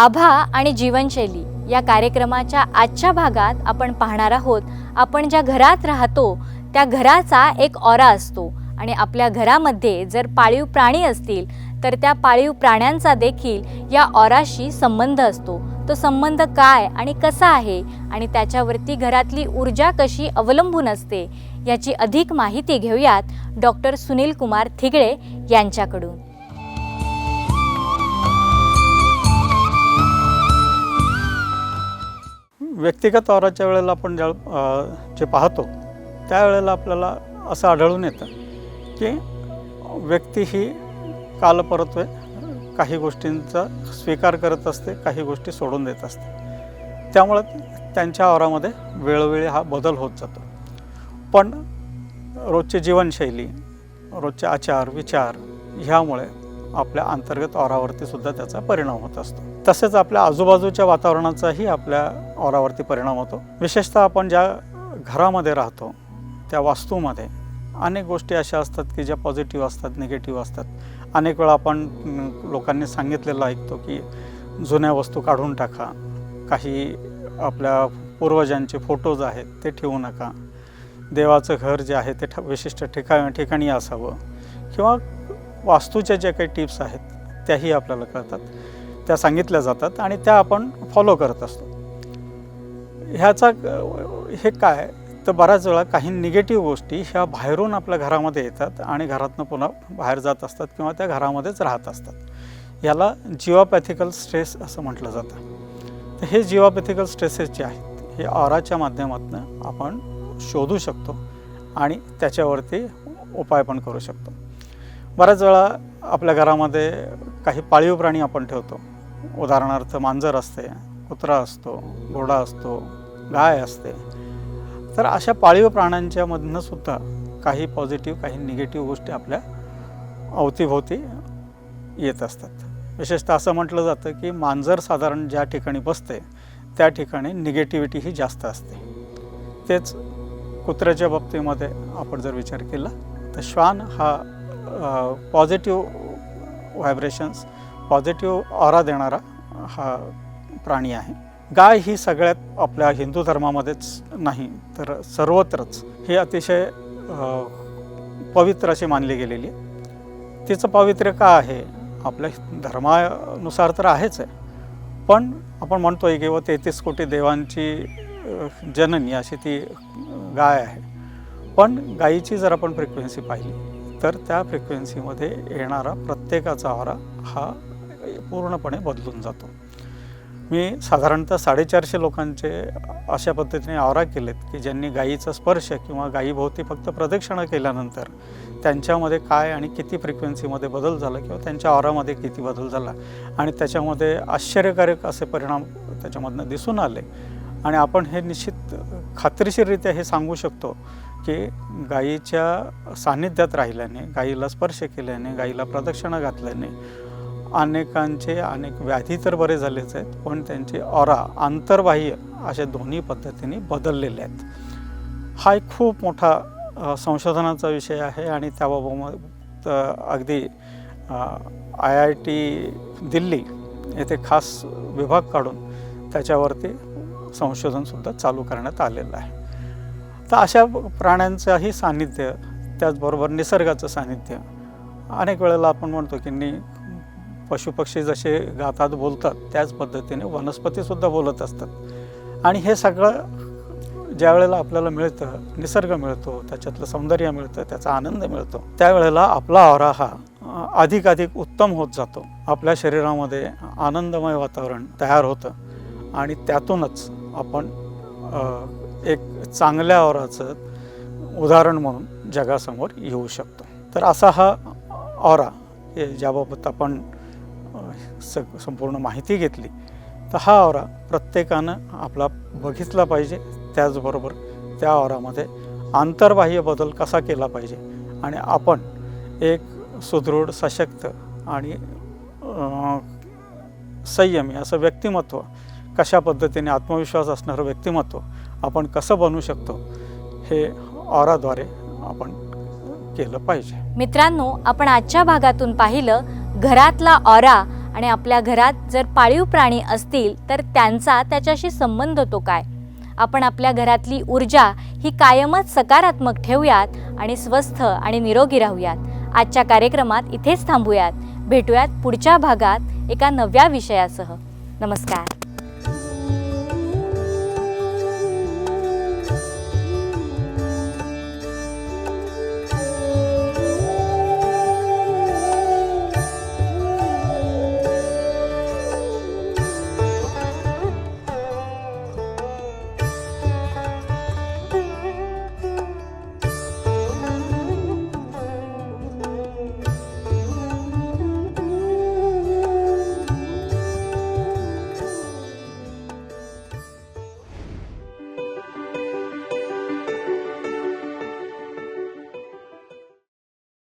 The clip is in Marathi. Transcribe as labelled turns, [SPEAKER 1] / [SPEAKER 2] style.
[SPEAKER 1] आभा आणि जीवनशैली या कार्यक्रमाच्या आजच्या भागात आपण पाहणार आहोत. आपण ज्या घरात राहतो त्या घराचा एक ऑरा असतो आणि आपल्या घरामध्ये जर पाळीव प्राणी असतील तर त्या पाळीव प्राण्यांचा देखील या ऑराशी संबंध असतो. तो संबंध काय आणि कसा आहे आणि त्याच्यावरती घरातली ऊर्जा कशी अवलंबून असते याची अधिक माहिती घेऊयात डॉक्टर सुनील कुमार थिगळे यांच्याकडून.
[SPEAKER 2] व्यक्तिगत वावराच्या वेळेला आपण ज्या जे पाहतो त्यावेळेला आपल्याला असं आढळून येतं की व्यक्ती ही कालपरत्वे काही गोष्टींचा स्वीकार करत असते काही गोष्टी सोडून देत असते. त्यामुळे त्यांच्या आवरामध्ये वेळोवेळी हा बदल होत जातो. पण रोजची जीवनशैली रोजचे आचार विचार ह्यामुळे आपल्या अंतर्गत ऑरावरती सुद्धा त्याचा परिणाम होत असतो. तसेच आपल्या आजूबाजूच्या वातावरणाचाही आपल्या ऑरावरती परिणाम होतो. विशेषतः आपण ज्या घरामध्ये राहतो त्या वास्तूमध्ये अनेक गोष्टी अशा असतात की ज्या पॉझिटिव्ह असतात निगेटिव्ह असतात. अनेक वेळा आपण लोकांनी सांगितलेलं ऐकतो की जुन्या वस्तू काढून टाका. काही आपल्या पूर्वजांचे फोटोज आहेत ते ठेवू नका. देवाचं घर जे आहे ते ठ विशिष्ट ठिका ठिकाणी असावं. किंवा वास्तूच्या ज्या काही टिप्स आहेत त्याही आपल्याला कळतात. त्या सांगितल्या जातात आणि त्या आपण फॉलो करत असतो. ह्याचा हे काय? तर बऱ्याच वेळा काही निगेटिव्ह गोष्टी ह्या बाहेरून आपल्या घरामध्ये येतात आणि घरातनं पुन्हा बाहेर जात असतात किंवा त्या घरामध्येच राहत असतात. याला जिओपॅथिकल स्ट्रेस असं म्हटलं जातं. तर हे जिओपॅथिकल स्ट्रेसेस जे आहेत हे ऑराच्या माध्यमातून आपण शोधू शकतो आणि त्याच्यावरती उपाय पण करू शकतो. बऱ्याच वेळा आपल्या घरामध्ये काही पाळीव प्राणी आपण ठेवतो. उदाहरणार्थ मांजर असते कुत्रा असतो घोडा असतो गाय असते. तर अशा पाळीव प्राण्यांच्यामधनं सुद्धा काही पॉझिटिव्ह काही निगेटिव्ह गोष्टी आपल्या अवतीभोवती येत असतात. विशेषतः असं म्हटलं जातं की मांजर साधारण ज्या ठिकाणी बसते त्या ठिकाणी निगेटिव्हिटी ही जास्त असते. तेच कुत्र्याच्या बाबतीमध्ये आपण जर विचार केला तर श्वान हा पॉझिटिव्ह व्हायब्रेशन्स पॉझिटिव्ह ऑरा देणारा हा प्राणी आहे. गाय ही सगळ्यात आपल्या हिंदू धर्मामध्येच नाही तर सर्वत्रच ही अतिशय पवित्र अशी मानली गेलेली आहे. तिचं पावित्र्य का आहे? आपल्या धर्मानुसार तर आहेच आहे. पण आपण म्हणतोय की व तेहतीस कोटी देवांची जननी अशी ती गाय आहे. पण गायीची जर आपण फ्रिक्वेन्सी पाहिली तर त्या फ्रिक्वेन्सीमध्ये येणारा प्रत्येकाचा आवरा हा पूर्णपणे बदलून जातो. मी साधारणतः साडेचारशे लोकांचे अशा पद्धतीने आवरा केलेत की ज्यांनी गायीचा स्पर्श किंवा गायीभोवती फक्त प्रदक्षिणा केल्यानंतर त्यांच्यामध्ये काय आणि किती फ्रिक्वेन्सीमध्ये बदल झाला किंवा त्यांच्या आवरामध्ये किती बदल झाला आणि त्याच्यामध्ये आश्चर्यकारक असे परिणाम त्याच्यामधनं दिसून आले. आणि आपण हे निश्चित खात्रीशीररित्या हे सांगू शकतो की गायीच्या सान्निध्यात राहिल्याने गायीला स्पर्श केल्याने गायीला प्रदक्षिणा घातल्याने अनेकांचे अनेक व्याधी तर बरे झालेच आहेत पण त्यांचे ऑरा आंतरबाह्य अशा दोन्ही पद्धतीने बदललेले आहेत. हा एक खूप मोठा संशोधनाचा विषय आहे आणि त्याबाबत अगदी आय आय टी दिल्ली येथे खास विभाग काढून त्याच्यावरती संशोधनसुद्धा चालू करण्यात आलेलं आहे. तर अशा प्राण्यांचंही सान्निध्य त्याचबरोबर निसर्गाचं सान्निध्य. अनेक वेळेला आपण म्हणतो की नि पशुपक्षी जसे गातात बोलतात त्याच पद्धतीने वनस्पतीसुद्धा बोलत असतात. आणि हे सगळं ज्या वेळेला आपल्याला मिळतं निसर्ग मिळतो त्याच्यातलं सौंदर्य मिळतं त्याचा आनंद मिळतो त्यावेळेला आपला आवरा हा अधिक अधिकाधिक उत्तम होत जातो. आपल्या शरीरामध्ये आनंदमय वातावरण तयार होतं आणि त्यातूनच आपण एक चांगल्या आवराचं उदाहरण म्हणून जगासमोर येऊ शकतो. तर असा हा ऑरा हे ज्याबाबत आपण सग स संपूर्ण माहिती घेतली तर हा आवरा प्रत्येकानं आपला बघितला पाहिजे. त्याचबरोबर त्या आवरामध्ये आंतरबाह्य बदल कसा केला पाहिजे आणि आपण एक सुदृढ सशक्त आणि संयमी असं व्यक्तिमत्व कशा पद्धतीने आत्मविश्वास असणारं व्यक्तिमत्व आपण कसं बनवू शकतो हे ऑराद्वारे आपण केलं पाहिजे.
[SPEAKER 1] मित्रांनो आपण आजच्या भागातून पाहिलं घरातला ऑरा आणि आपल्या घरात जर पाळीव प्राणी असतील तर त्यांचा त्याच्याशी संबंध होतो काय? आपण आपल्या घरातली ऊर्जा ही कायमच सकारात्मक ठेवूयात आणि स्वस्थ आणि निरोगी राहूयात. आजच्या कार्यक्रमात इथेच थांबूयात. भेटूयात पुढच्या भागात एका नव्या विषयासह. नमस्कार.